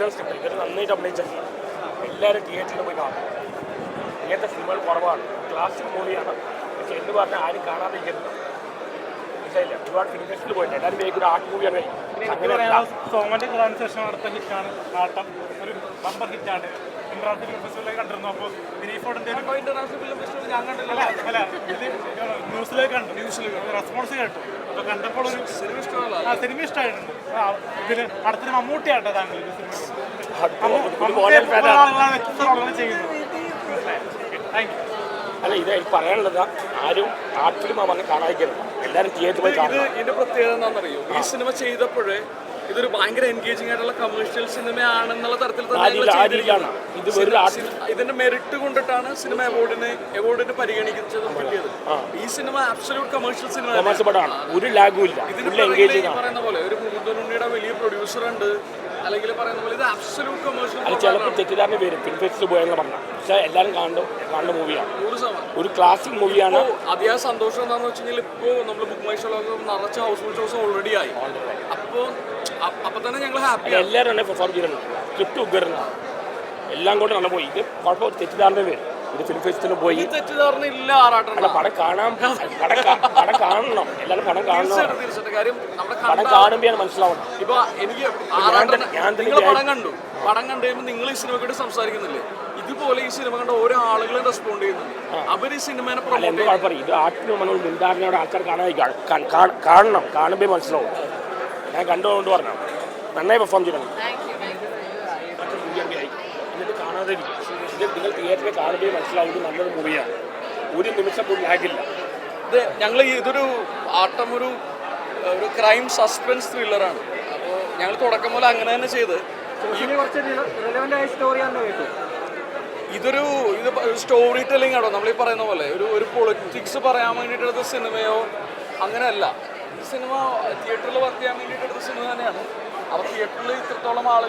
Original script ഇവർ നന്നായിട്ട് അഭിനയിച്ചിട്ടുണ്ട് എല്ലാവരും തിയേറ്ററിൽ പോയി കാണും. ഇങ്ങനത്തെ സിനിമകൾ കുറവാണ്. ക്ലാസിക് മൂവിയാണ് പക്ഷേ എന്ന് പറഞ്ഞാൽ ആരും കാണാതെ ഇരിക്കുന്നത് മനസ്സിലായില്ല? ഒരുപാട് ഫിലിം ഫെസ്റ്റിൽ പോയിട്ട് എല്ലാവരും ഒരു ആർട്ട് മൂവിയാണ് അങ്ങനെയല്ല. സോമന്റെ അടുത്ത ഹിറ്റാണ് ആട്ടം. ഒരു ബമ്പർ ഹിറ്റാണ് ഇന്റർനാഷണൽ ഫിലിം ഫെസ്റ്റിവലിൽ കണ്ടിരുന്നു? അപ്പോൾ ദിലീഫോടിന്റെ ഒരു ഇന്റർനാഷണൽ ഫിലിം ഫെസ്റ്റിവൽ ഞാൻ കണ്ടില്ല അല്ല ന്യൂസിലേക്ക് കണ്ടു ന്യൂസിൽ റെസ്പോൺസ് കേട്ടു. അപ്പോൾ കണ്ടപ്പോൾ ഒരു സിനിമ ഇഷ്ടമല്ല ആ സിനിമ ഇഷ്ടമായിട്ടുണ്ട്. ആ, അടുത്ത അടുത്തൊരു മമ്മൂട്ടിയാട്ടോ താങ്കൾ സിനിമ. ആളുകൾ താങ്ക് യു അല്ല ഇത് എനിക്ക് പറയാനുള്ളത് ആരും ആർട്ട് ഫിലിം വന്ന് കാണാതിരിക്കരുത്. എല്ലാവരും തിയേറ്ററിൽ പോയി ഇത് കാണണം. ഇതിന്റെ പ്രത്യേകത എന്താണെന്നറിയോ? ഈ സിനിമ ചെയ്തപ്പോഴേ ഇതൊരു ഭയങ്കര എൻഗേജിങ് ആയിട്ടുള്ള കമേഴ്ഷ്യൽ സിനിമയാണെന്നുള്ള തരത്തിൽ തന്നെ ഇത് സിനിമ- ഇതിന്റെ മെറിറ്റ് കൊണ്ടിട്ടാണ് സിനിമ അവാർഡിന് അവാർഡിന് പരിഗണിച്ചത് കിട്ടിയത് ഈ സിനിമ അബ്സല്യൂട്ട് കമേഴ്ഷ്യൽ സിനിമ പടമാണ്. ഒരു ലാഗും ഇല്ല. ഇതിന് ഫുൾ പറയുന്ന പോലെ ഒരു മുകുന്ദനുണ്ണിയുടെ വലിയ പ്രൊഡ്യൂസർ ഉണ്ട്. അല്ലെങ്കിൽ പറയുന്ന പോലെ ഇത് അബ്സല്യൂട്ട് കമേഴ്ഷ്യൽ ചിലപ്പോൾ തെറ്റിദ്ധാരണ പേര് ഫെസ്റ്റിൽ പോയെന്ന് പറഞ്ഞാൽ പക്ഷേ എല്ലാവരും കാണുന്ന കാണുന്ന മൂവിയാണ് ഒരു ക്ലാസിക് മൂവിയാണ് അതിയായ സന്തോഷം എന്താണെന്ന് വെച്ച് കഴിഞ്ഞാൽ ഇപ്പോൾ നമ്മൾ ബുക്ക് മൈ ഷോ നിറച്ച ഹൗസ്ഫുൾ ഷോസ് ഓൾറെഡി ആയി. അപ്പോൾ അപ്പൊ തന്നെ ഞങ്ങൾ ഹാപ്പി എല്ലാവരും പെർഫോം ചെയ്യുന്നുണ്ട് സ്ക്രിപ്റ്റ് ഉഗ്രനാണ് എല്ലാം കൊണ്ട് നല്ല പോയി. ഇത് കുഴപ്പം തെറ്റിദ്ധാരണ വരും ഇത് ഫിലിം ഫെസ്റ്റിന് പോയി. തെറ്റിദ്ധാരണ ഇല്ല അല്ല പടം കാണാൻ പടം കാ- പടം കാണണം. എല്ലാവരും പടം കാണണം. തീർച്ചയായിട്ടും. തീർച്ചയായിട്ടും കാര്യം നമ്മുടെ പടം കണ്ട കാണുമ്പോഴാണ് മനസ്സിലാവണം ഇപ്പൊ എനിക്ക് ഞാൻ തന്നെ നിങ്ങൾ പടം കണ്ടു. പടം കണ്ടു കഴിയുമ്പോൾ നിങ്ങൾ ഈ സിനിമ കുറിച്ച് സംസാരിക്കുന്നില്ലേ? ഇതുപോലെ ഈ സിനിമ കണ്ട ഓരോ ആളുകളും റെസ്പോണ്ട് ചെയ്യുന്നുണ്ട്. അവർ ഈ സിനിമേനെ അല്ല പ്രൊമോട്ട് എന്ത് കുഴപ്പമില്ല. ഇത് ആർട്ടിന് നമ്മൾ മുൻധാരണയോടെ ആൾക്കാർ കാണാൻ കാണണം. കാണുമ്പോൾ മനസ്സിലാവും ഞാൻ കണ്ടുകൊണ്ട് പറഞ്ഞു. നന്നായി പെർഫോം ചെയ്യണം ഇരിക്കും. ഇത് നിങ്ങൾ തിയേറ്ററിൽ കാണുമ്പോൾ മനസ്സിലാവും ഇത് നല്ലൊരു മൂവിയാണ്. ഒരു നിമിഷം പോലും ലാഗില്ല ഇത് ഞങ്ങൾ ഇതൊരു ആട്ടം ഒരു ഒരു ക്രൈം സസ്പെൻസ് ത്രില്ലറാണ് അപ്പോൾ ഞങ്ങൾ തുടക്കം പോലെ അങ്ങനെ തന്നെ ചെയ്ത്. ഇതൊരു ഇത് സ്റ്റോറി ടെല്ലിംഗ് ആണോ? നമ്മൾ ഈ പറയുന്ന പോലെ ഒരു ഒരു പൊളിറ്റിക്സ് പറയാൻ വേണ്ടിയിട്ടുള്ള സിനിമയോ അങ്ങനെയല്ല. ഈ സിനിമ തിയേറ്ററിൽ വർക്ക് ചെയ്യാൻ വേണ്ടിയിട്ട് സിനിമ തന്നെയാണ്. അപ്പോൾ തിയേറ്ററിൽ ഇത്രത്തോളം ആളുകൾ